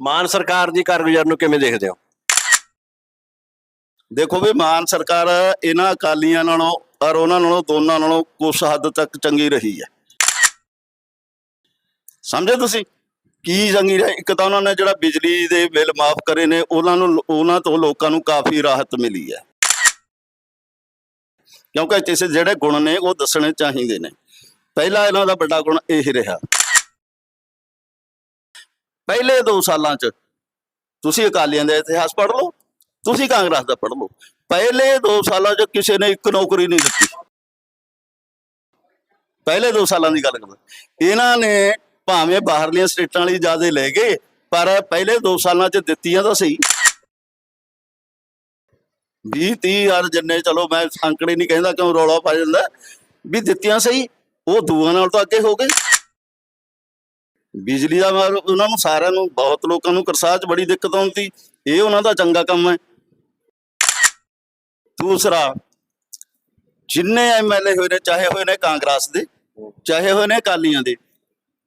ਮਾਨ ਸਰਕਾਰ ਦੀ ਕਾਰਗੁਜ਼ਾਰੀ ਨੂੰ ਕਿਵੇਂ ਦੇਖਦੇ ਹੋ? ਦੇਖੋ ਵੀ ਮਾਨ ਸਰਕਾਰ ਇਹਨਾਂ ਅਕਾਲੀਆਂ ਨਾਲੋਂ ਔਰ ਉਹਨਾਂ ਨਾਲੋਂ ਦੋਨਾਂ ਨਾਲੋਂ ਕੁਛ ਹੱਦ ਤੱਕ ਚੰਗੀ ਰਹੀ ਹੈ। ਸਮਝੇ ਤੁਸੀਂ? ਕੀ ਚੰਗੀ ਰਹੀ? ਇੱਕ ਤਾਂ ਉਹਨਾਂ ਨੇ ਜਿਹੜਾ ਬਿਜਲੀ ਦੇ ਬਿੱਲ ਮਾਫ ਕਰੇ ਨੇ, ਉਹਨਾਂ ਨੂੰ ਉਹਨਾਂ ਤੋਂ ਲੋਕਾਂ ਨੂੰ ਕਾਫੀ ਰਾਹਤ ਮਿਲੀ ਹੈ। ਕਿਉਂਕਿ ਕਿਸੇ ਜਿਹੜੇ ਗੁਣ ਨੇ ਉਹ ਦੱਸਣੇ ਚਾਹੀਦੇ ਨੇ। ਪਹਿਲਾ ਇਹਨਾਂ ਦਾ ਵੱਡਾ ਗੁਣ ਇਹ ਰਿਹਾ। ਪਹਿਲੇ 2 ਸਾਲਾਂ 'ਚ ਤੁਸੀਂ ਅਕਾਲੀਆਂ ਦਾ ਇਤਿਹਾਸ ਪੜ੍ਹ ਲਓ, ਤੁਸੀਂ ਕਾਂਗਰਸ ਦਾ ਪੜ੍ਹ ਲਓ। ਪਹਿਲੇ 2 ਸਾਲਾਂ 'ਚ ਕਿਸੇ ਨੇ ਇੱਕ ਨੌਕਰੀ ਨਹੀਂ ਦਿੱਤੀ। ਪਹਿਲੇ 2 ਸਾਲਾਂ ਦੀ ਗੱਲ ਕਰਦਾ ਇਹਨਾਂ ਨੇ ਭਾਵੇਂ ਬਾਹਰਲੀਆਂ ਸਟੇਟਾਂ ਵਾਲੀ ਜ਼ਿਆਦਾ ਲੈ ਗਏ, ਪਰ ਪਹਿਲੇ 2 ਸਾਲਾਂ 'ਚ ਦਿੱਤੀਆਂ ਤਾਂ ਸਹੀ। 20 30 ਹਜ਼ਾਰ ਜਿੰਨੇ, ਚਲੋ ਮੈਂ ਸੰਕੜੇ ਨਹੀਂ ਕਹਿੰਦਾ ਕਿਉਂ ਰੌਲਾ ਪਾ ਜਾਂਦਾ, ਵੀ ਦਿੱਤੀਆਂ ਸਹੀ, ਉਹ ਦੂਆਂ ਨਾਲ ਤਾਂ ਅੱਗੇ ਹੋ ਗਏ। ਬਿਜਲੀ ਦਾ ਮਾਰ ਉਹਨਾਂ ਨੂੰ ਸਾਰਿਆਂ ਨੂੰ, ਬਹੁਤ ਲੋਕਾਂ ਨੂੰ ਕਰਸਾਹ ਬੜੀ ਦਿੱਕਤ ਆਉਂਦੀ। ਇਹ ਉਹਨਾਂ ਦਾ ਚੰਗਾ ਕੰਮ ਹੈ। ਦੂਸਰਾ, ਜਿੰਨੇ ਐਮਐਲਏ ਹੋਏ ਨੇ, ਚਾਹੇ ਹੋਏ ਨੇ ਕਾਂਗਰਸ ਦੇ, ਚਾਹੇ ਹੋਏ ਨੇ ਅਕਾਲੀਆਂ ਦੇ,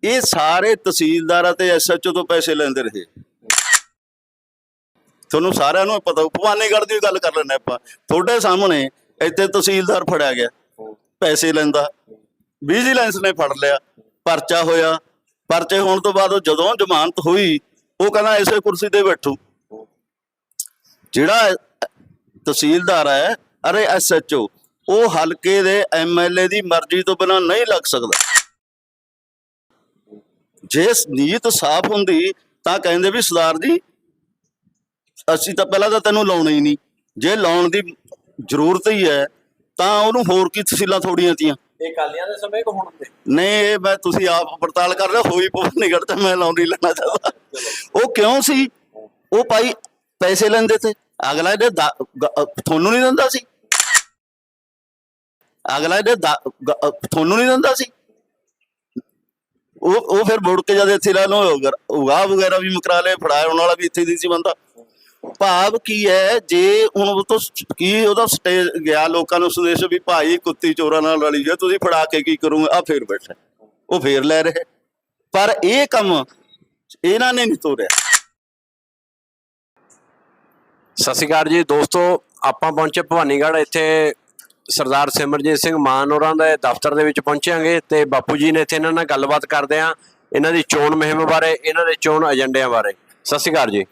ਇਹ ਸਾਰੇ ਤਹਿਸੀਲਦਾਰ ਅਤੇ ਐਸਐਚਓ ਤੋਂ ਪੈਸੇ ਲੈਂਦੇ ਰਹੇ। ਤੁਹਾਨੂੰ ਸਾਰਿਆਂ ਨੂੰ ਪਤਾ, ਭਵਾਨੀਗੜ੍ਹ ਦੀ ਵੀ ਗੱਲ ਕਰ ਲੈਂਦੇ ਆਪਾਂ। ਤੁਹਾਡੇ ਸਾਹਮਣੇ ਇੱਥੇ ਤਹਿਸੀਲਦਾਰ ਫੜਿਆ ਗਿਆ। ਪੈਸੇ ਲੈਂਦਾ। ਵਿਜੀਲੈਂਸ ਨੇ ਫੜ ਲਿਆ। ਪਰਚਾ ਹੋਇਆ। ਪਰਚੇ ਹੋਣ ਤੋਂ ਬਾਅਦ ਉਹ ਜਦੋਂ ਜ਼ਮਾਨਤ ਹੋਈ, ਉਹ ਕਹਿੰਦਾ ਇਸੇ ਕੁਰਸੀ ਤੇ ਬੈਠੂ। ਜਿਹੜਾ ਤਹਿਸੀਲਦਾਰ ਹੈ, ਅਰੇ ਐਸਐਚਓ ਉਹ ਹਲਕੇ ਦੇ ਐਮਐਲਏ ਦੀ ਮਰਜ਼ੀ ਤੋਂ ਬਿਨਾਂ ਨਹੀਂ ਲੱਗ ਸਕਦਾ। ਜੇ ਨੀਤ ਸਾਫ਼ ਹੁੰਦੀ, ਤਾਂ ਕਹਿੰਦੇ ਵੀ ਸਰਦਾਰ ਜੀ, ਅਸੀਂ ਤਾਂ ਪਹਿਲਾਂ ਤਾਂ ਤੈਨੂੰ ਲਾਉਣਾ ਹੀ ਨਹੀਂ। ਜੇ ਲਾਉਣ ਦੀ ਜ਼ਰੂਰਤ ਹੀ ਹੈ, ਤਾਂ ਉਹਨੂੰ ਹੋਰ ਕੀ ਤਹਿਸੀਲਾਂ ਥੋੜੀਆਂ ਤੀਆਂ। ਇਹ ਕਾਲੀਆਂ ਦੇ ਸਮੇਂ ਕੋ ਹੁਣ ਦੇ ਨਹੀਂ ਇਹ ਮੈਂ ਤੁਸੀਂ ਆਪ ਪੜਤਾਲ ਕਰ ਰਹੇ ਹੋ, ਹੋਈ ਭਵਾਨੀਗੜ੍ਹ ਤੇ ਮੈਂ ਲਾਉਣੀ ਲੈਣਾ ਚਾਹਦਾ। ਉਹ ਕਿਉਂ ਸੀ? ਉਹ ਭਾਈ ਪੈਸੇ ਲੈਂਦੇ ਤੇ। ਅਗਲਾ ਇਹਦੇ ਤੁਹਾਨੂੰ ਨਹੀਂ ਦਿੰਦਾ ਸੀ? ਅਗਲਾ ਇਹਦੇ ਤੁਹਾਨੂੰ ਨਹੀਂ ਦਿੰਦਾ ਸੀ? ਉਹ ਉਹ ਫਿਰ ਮੁੜ ਕੇ ਜਦ ਇੱਥੇ ਲਾ ਲੋ ਉਗਾ ਵਗੈਰਾ ਵੀ ਮਕਰਾ ਲਏ ਫੜਾਉਣ ਵਾਲਾ ਵੀ ਇੱਥੇ ਦੀ ਸੀ ਬੰਦਾ। ਭਾਵ ਕੀ ਹੈ? ਜੇ ਹੁਣ ਉਹ ਤੋਂ ਕੀ ਉਹਦਾ ਸਟੇਜ ਗਿਆ ਲੋਕਾਂ ਨੂੰ ਸੰਦੇਸ਼ ਵੀ ਭਾਈ ਕੁੱਤੀ ਚੋਰਾਂ ਨਾਲ ਰਲੀ ਜੇ ਤੁਸੀਂ ਫੜਾ ਕੇ ਕੀ ਕਰੋਗੇ? ਆ ਫੇਰ ਬੈਠਾ। ਉਹ ਫੇਰ ਲੈ ਰਹੇ। ਪਰ ਇਹ ਕੰਮ ਇਹਨਾਂ ਨੇ ਨਹੀਂ ਤੋਰਿਆ। ਸਤਿ ਸ਼੍ਰੀ ਅਕਾਲ ਜੀ। ਦੋਸਤੋ, ਆਪਾਂ ਪਹੁੰਚੇ ਭਵਾਨੀਗੜ੍ਹ। ਇੱਥੇ ਸਰਦਾਰ ਸਿਮਰਜੀਤ ਸਿੰਘ ਮਾਨ ਹੋਰਾਂ ਦੇ ਦਫ਼ਤਰ ਦੇ ਵਿੱਚ ਪਹੁੰਚਾਂਗੇ ਤੇ ਬਾਪੂ ਜੀ ਨੇ ਇੱਥੇ ਇਹਨਾਂ ਨਾਲ ਗੱਲਬਾਤ ਕਰਦੇ ਆਂ। ਇਹਨਾਂ ਦੀ ਚੋਣ ਮੁਹਿੰਮ ਬਾਰੇ, ਇਹਨਾਂ ਦੇ ਚੋਣ ਏਜੰਡਿਆਂ ਬਾਰੇ। ਸਤਿ ਸ਼੍ਰੀ ਅਕਾਲ ਜੀ।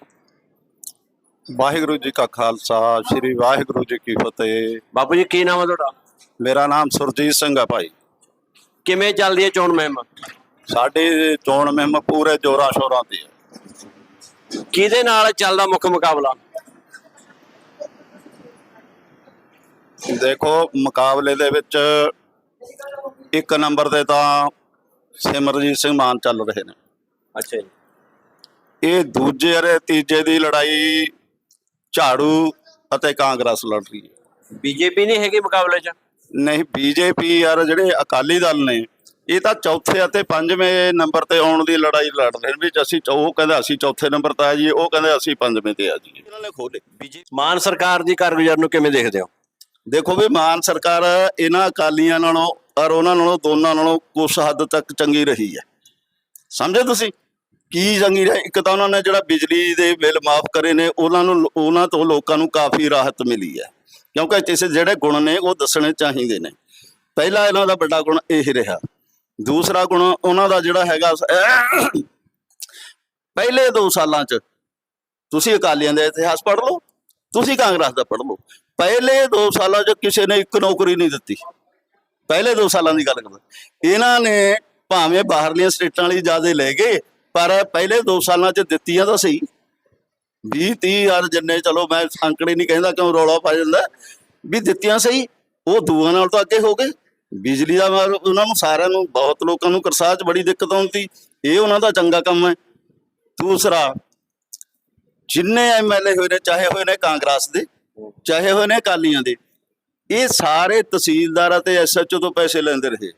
ਵਾਹਿਗੁਰੂ ਜੀ ਕਾ ਖਾਲਸਾ ਸ੍ਰੀ ਵਾਹਿਗੁਰੂ ਜੀ ਕੀ ਫਤਿਹ। ਬਾਪੂ ਜੀ ਕੀ ਨਾਮ ਹੈ ਤੁਹਾਡਾ? ਮੇਰਾ ਨਾਮ ਸੁਰਜੀਤ ਸਿੰਘ ਹੈ ਭਾਈ। ਕਿਵੇਂ ਚੱਲਦੀ ਹੈ ਚੋਣ ਮੁਹਿੰਮ? ਸਾਡੀ ਚੋਣ ਮੁਹਿੰਮ ਪੂਰੇ ਜੋਰਾਂ ਸ਼ੋਰਾਂ ਦੀ ਹੈ। ਕਿਹਦੇ ਨਾਲ ਚੱਲਦਾ ਮੁੱਖ ਮੁਕਾਬਲਾ? ਦੇਖੋ ਮੁਕਾਬਲੇ ਦੇ ਵਿੱਚ ਇੱਕ ਨੰਬਰ ਤੇ ਤਾਂ ਸਿਮਰਜੀਤ ਸਿੰਘ ਮਾਨ ਚੱਲ ਰਹੇ ਨੇ। ਅੱਛਾ ਜੀ। ਇਹ ਦੂਜੇ ਅਤੇ ਤੀਜੇ ਦੀ ਲੜਾਈ ਝਾੜੂ ਅਤੇ ਕਾਂਗਰਸ ਲੜ ਰਹੀ ਹੈ। ਬੀਜੇਪੀ ਨਹੀਂ ਹੈਗੀ ਮੁਕਾਬਲੇ 'ਚ? ਨਹੀਂ ਬੀਜੇਪੀ ਯਾਰ ਜਿਹੜੇ ਅਕਾਲੀ ਦਲ ਨੇ ਇਹ ਤਾਂ ਚੌਥੇ ਅਤੇ ਪੰਜਵੇਂ ਨੰਬਰ ਤੇ ਆਉਣ ਦੀ ਲੜਾਈ ਲੜ ਰਹੇ ਨੇ ਵੀ ਅਸੀਂ ਉਹ ਕਹਿੰਦਾ ਅਸੀਂ ਚੌਥੇ ਨੰਬਰ ਤੇ ਆ ਜੀ ਉਹ ਕਹਿੰਦੇ ਅਸੀਂ ਪੰਜਵੇਂ ਤੇ ਆ ਜੀ ਇਹਨਾਂ ਨੇ ਖੋਲੇ ਮਾਨ ਸਰਕਾਰ ਦੀ ਕਾਰਗੁਜ਼ਾਰੀ ਨੂੰ ਕਿਵੇਂ ਦੇਖਦੇ ਹੋ? ਦੇਖੋ ਵੀ ਮਾਨ ਸਰਕਾਰ ਇਹਨਾਂ ਅਕਾਲੀਆਂ ਨਾਲੋਂ ਔਰ ਉਹਨਾਂ ਨਾਲੋਂ ਦੋਨਾਂ ਨਾਲੋਂ ਕੁਛ ਹੱਦ ਤੱਕ ਚੰਗੀ ਰਹੀ ਹੈ। ਸਮਝੇ ਤੁਸੀਂ? ਕੀ ਚੰਗੀ ਰਹੀ? ਇੱਕ ਤਾਂ ਉਹਨਾਂ ਨੇ ਜਿਹੜਾ ਬਿਜਲੀ ਦੇ ਬਿੱਲ ਮਾਫ ਕਰੇ ਨੇ, ਉਹਨਾਂ ਨੂੰ ਉਹਨਾਂ ਤੋਂ ਲੋਕਾਂ ਨੂੰ ਕਾਫੀ ਰਾਹਤ ਮਿਲੀ ਹੈ। ਕਿਉਂਕਿ ਕਿਸੇ ਜਿਹੜੇ ਗੁਣ ਨੇ, ਉਹ ਦੱਸਣੇ ਚਾਹੀਦੇ ਨੇ। ਪਹਿਲਾ ਇਹਨਾਂ ਦਾ ਵੱਡਾ ਗੁਣ ਇਹ ਰਿਹਾ। ਦੂਸਰਾ ਗੁਣ ਉਹਨਾਂ ਦਾ ਜਿਹੜਾ ਹੈਗਾ, ਪਹਿਲੇ 2 ਸਾਲਾਂ 'ਚ ਤੁਸੀਂ ਅਕਾਲੀਆਂ ਦਾ ਇਤਿਹਾਸ ਪੜ੍ਹ ਲਓ, ਤੁਸੀਂ ਕਾਂਗਰਸ ਦਾ ਪੜ੍ਹ ਲਓ। ਪਹਿਲੇ 2 ਸਾਲਾਂ 'ਚ ਕਿਸੇ ਨੇ ਇੱਕ ਨੌਕਰੀ ਨਹੀਂ ਦਿੱਤੀ। ਪਹਿਲੇ 2 ਸਾਲਾਂ ਦੀ ਗੱਲ ਕਰਦਾ। ਇਹਨਾਂ ਨੇ ਭਾਵੇਂ ਬਾਹਰਲੀਆਂ ਸਟੇਟਾਂ ਵਾਲੀ ਜ਼ਿਆਦਾ ਲੈ ਗਏ ਪਰ ਪਹਿਲੇ 2 ਸਾਲਾਂ 'ਚ ਦਿੱਤੀਆਂ ਤਾਂ ਸਹੀ। 20 30 ਹਜ਼ਾਰ ਜਿੰਨੇ, ਚਲੋ ਮੈਂ ਸੰਕੜੇ ਨਹੀਂ ਕਹਿੰਦਾ ਕਿਉਂ ਰੌਲਾ ਪਾ ਜਾਂਦਾ। ਵੀ ਦਿੱਤੀਆਂ ਸਹੀ, ਉਹ ਦੂਆਂ ਨਾਲ ਤਾਂ ਅੱਗੇ ਹੋ ਗਏ। ਬਿਜਲੀ ਦਾ ਮਾਰ ਉਹਨਾਂ ਨੂੰ ਸਾਰਿਆਂ ਨੂੰ, ਬਹੁਤ ਲੋਕਾਂ ਨੂੰ ਕਰਸਾਹ 'ਚ ਬੜੀ ਦਿੱਕਤ ਆਉਂਦੀ ਇਹ ਉਹਨਾਂ ਦਾ ਚੰਗਾ ਕੰਮ ਹੈ। ਦੂਸਰਾ, ਜਿੰਨੇ ਐਮਐਲਏ ਹੋਏ ਨੇ, ਚਾਹੇ ਹੋਏ ਨੇ ਕਾਂਗਰਸ ਦੇ, ਚਾਹੇ ਹੋਏ ਨੇ ਅਕਾਲੀਆਂ ਦੇ, ਇਹ ਸਾਰੇ ਤਹਿਸੀਲਦਾਰ ਅਤੇ ਐਸਐਚਓ ਤੋਂ ਪੈਸੇ ਲੈਂਦੇ ਰਹੇ।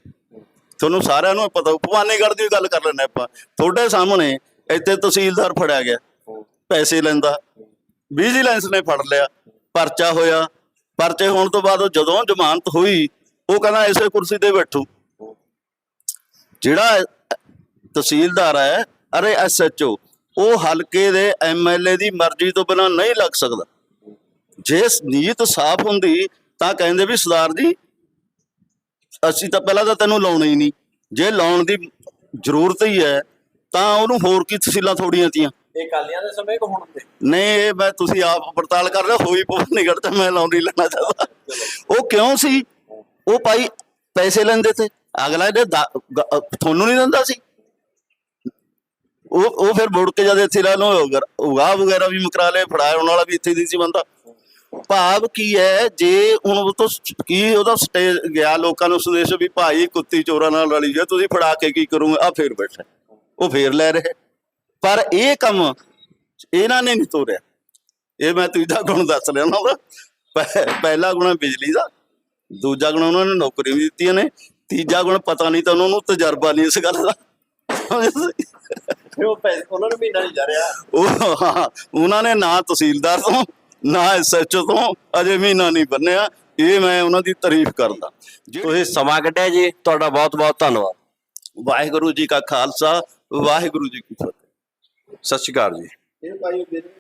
ਤੁਹਾਨੂੰ ਸਾਰਿਆਂ ਨੂੰ ਪਤਾ, ਭਵਾਨੀਗੜ੍ਹ ਦੀ ਗੱਲ ਕਰ ਲੈਂਦੇ ਆਪਾਂ। ਤੁਹਾਡੇ ਸਾਹਮਣੇ ਇੱਥੇ ਤਹਿਸੀਲਦਾਰ ਫੜਿਆ ਗਿਆ। ਪੈਸੇ ਲੈਂਦਾ। ਵਿਜੀਲੈਂਸ ਨੇ ਫੜ ਲਿਆ। ਪਰਚਾ ਹੋਇਆ। ਪਰਚੇ ਹੋਣ ਤੋਂ ਬਾਅਦ ਜਦੋਂ ਜ਼ਮਾਨਤ ਹੋਈ, ਉਹ ਕਹਿੰਦਾ ਇਸੇ ਕੁਰਸੀ ਤੇ ਬੈਠੂ। ਜਿਹੜਾ ਤਹਿਸੀਲਦਾਰ ਹੈ, ਅਰੇ ਐਸਐਚਓ ਉਹ ਹਲਕੇ ਦੇ ਐਮਐਲਏ ਦੀ ਮਰਜ਼ੀ ਤੋਂ ਬਿਨਾਂ ਨਹੀਂ ਲੱਗ ਸਕਦਾ। ਜੇ ਨੀਤ ਸਾਫ਼ ਹੁੰਦੀ, ਤਾਂ ਕਹਿੰਦੇ ਵੀ ਸਰਦਾਰ ਜੀ ਅਸੀਂ ਤਾਂ ਪਹਿਲਾਂ ਤਾਂ ਤੈਨੂੰ ਲਾਉਣਾ ਹੀ ਨਹੀਂ। ਜੇ ਲਾਉਣ ਦੀ ਜ਼ਰੂਰਤ ਹੀ ਹੈ ਤਾਂ ਉਹਨੂੰ ਹੋਰ ਕੀ ਤਹਿਸੀਲਾਂ ਥੋੜੀਆਂ ਤੀਆਂ। ਇਹ ਕਾਲੀਆਂ ਦੇ ਸਮੇਂ ਕੋ ਹੁਣ ਤੇ ਨਹੀਂ ਇਹ ਮੈਂ ਤੁਸੀਂ ਆਪ ਪੜਤਾਲ ਕਰ ਰਹੇ ਹੋਈ ਭਵਾਨੀਗੜ੍ਹ ਤੇ ਮੈਂ ਲਾਉਣ ਲੈਣਾ ਚਾਹਦਾ ਉਹ ਕਿਉਂ ਸੀ? ਉਹ ਭਾਈ ਪੈਸੇ ਲੈਂਦੇ ਤੇ। ਅਗਲਾ ਇਹਦੇ ਦਾ- ਤੁਹਾਨੂੰ ਨਹੀਂ ਦਿੰਦਾ ਸੀ? ਉਹ ਉਹ ਫਿਰ ਮੁੜ ਕੇ ਜਦ ਇੱਥੇ ਰਹਿ ਲੋ ਉਗਾ ਵਗੈਰਾ ਵੀ ਮਕਰਾ ਲਏ ਫੜਾਉਣ ਵਾਲਾ ਵੀ ਇੱਥੇ ਦੀ ਸੀ ਬੰਦਾ। ਭਾਵ ਕੀ ਹੈ? ਜੇ ਹੁਣ ਉਹ ਤੋਂ ਕੀ ਉਹਦਾ ਸਟੇਜ ਗਿਆ ਲੋਕਾਂ ਨੂੰ ਸੰਦੇਸ਼ ਵੀ ਭਾਈ ਕੁੱਤੀ ਚੋਰਾਂ ਨਾਲ ਰਲੀ ਜੇ ਤੁਸੀਂ ਫੜਾ ਕੇ ਕੀ ਕਰੋਗੇ? ਆ ਫੇਰ ਬੈਠਾ। ਉਹ ਫੇਰ ਲੈ ਰਹੇ। ਪਰ ਇਹ ਕੰਮ ਇਹਨਾਂ ਨੇ ਨਹੀਂ ਤੋਰਿਆ। ਇਹ ਮੈਂ ਤੀਜਾ ਗੁਣ ਦੱਸ ਰਿਹਾ ਨਾ ਪਹਿਲਾ ਗੁਣ ਬਿਜਲੀ ਦਾ। ਦੂਜਾ ਗੁਣ ਉਹਨਾਂ ਨੇ ਨੌਕਰੀ ਵੀ ਦਿੱਤੀਆਂ ਨੇ। ਤੀਜਾ ਗੁਣ ਪਤਾ ਨਹੀਂ ਤਾਂ ਉਹਨਾਂ ਨੂੰ ਤਜਰਬਾ ਨਹੀਂ ਇਸ ਗੱਲ ਦਾ। ਉਹ ਪੈਸੇ ਉਹਨਾਂ ਨੂੰ ਮਹੀਨਾ ਨਹੀਂ ਜਾ ਰਿਹਾ। ਉਹ ਉਹਨਾਂ ਨੇ ਨਾ ਤਹਿਸੀਲਦਾਰ ਤੋਂ ਨਾ ਐਸਐਚਓ ਤੋਂ ਅਜੇ ਮਹੀਨਾ ਨਹੀਂ ਬੰਨਿਆ ਇਹ ਮੈਂ ਉਹਨਾਂ ਦੀ ਤਾਰੀਫ ਕਰਦਾ। ਜੇ- ਤੁਸੀਂ ਸਮਾਂ ਕੱਢਿਆ ਜੀ ਤੁਹਾਡਾ ਬਹੁਤ ਬਹੁਤ ਧੰਨਵਾਦ। ਵਾਹਿਗੁਰੂ ਜੀ ਕਾ ਖਾਲਸਾ ਵਾਹਿਗੁਰੂ ਜੀ ਕੀ ਫਤਿਹ। ਸਤਿ ਸ਼੍ਰੀ ਅਕਾਲ ਜੀ। ਇਹ ਭਾਈ